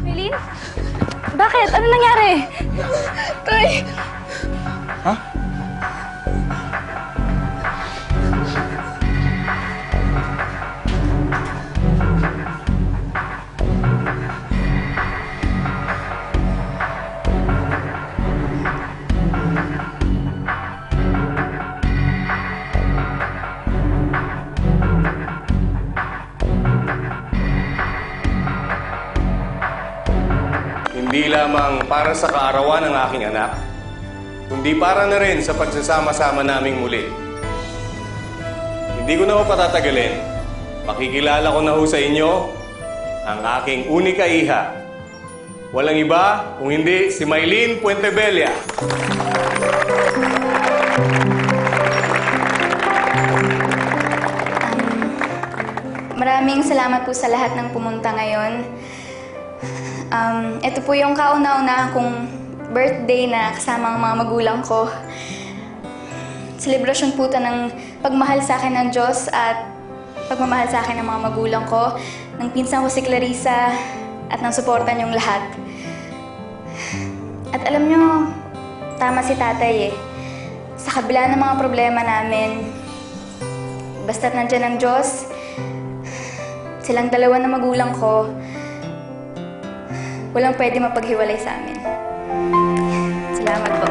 Maylin? Bakit? Ano nangyari? Tay! Ha? Hindi lamang para sa kaarawan ng aking anak, kundi para na rin sa pagsasama-sama naming muli. Hindi ko na ho. Makikilala ko na ho sa inyo ang aking unika iha. Walang iba kung hindi si Maylene Puentebella. Maraming salamat po sa lahat ng pumunta ngayon. Um, ito po yung kauna-unahan kong birthday na kasama ang mga magulang ko. Selebrasyon po ito ng pagmahal sa akin ng Diyos at pagmamahal sa akin ng mga magulang ko, ng pinsan ko si Clarissa at ng suporta niyong lahat. At alam niyo, tama si tatay eh. Sa kabila ng mga problema namin, basta't nandyan ang Diyos, silang dalawa na magulang ko, walang pwede mapaghiwalay sa amin. Salamat po.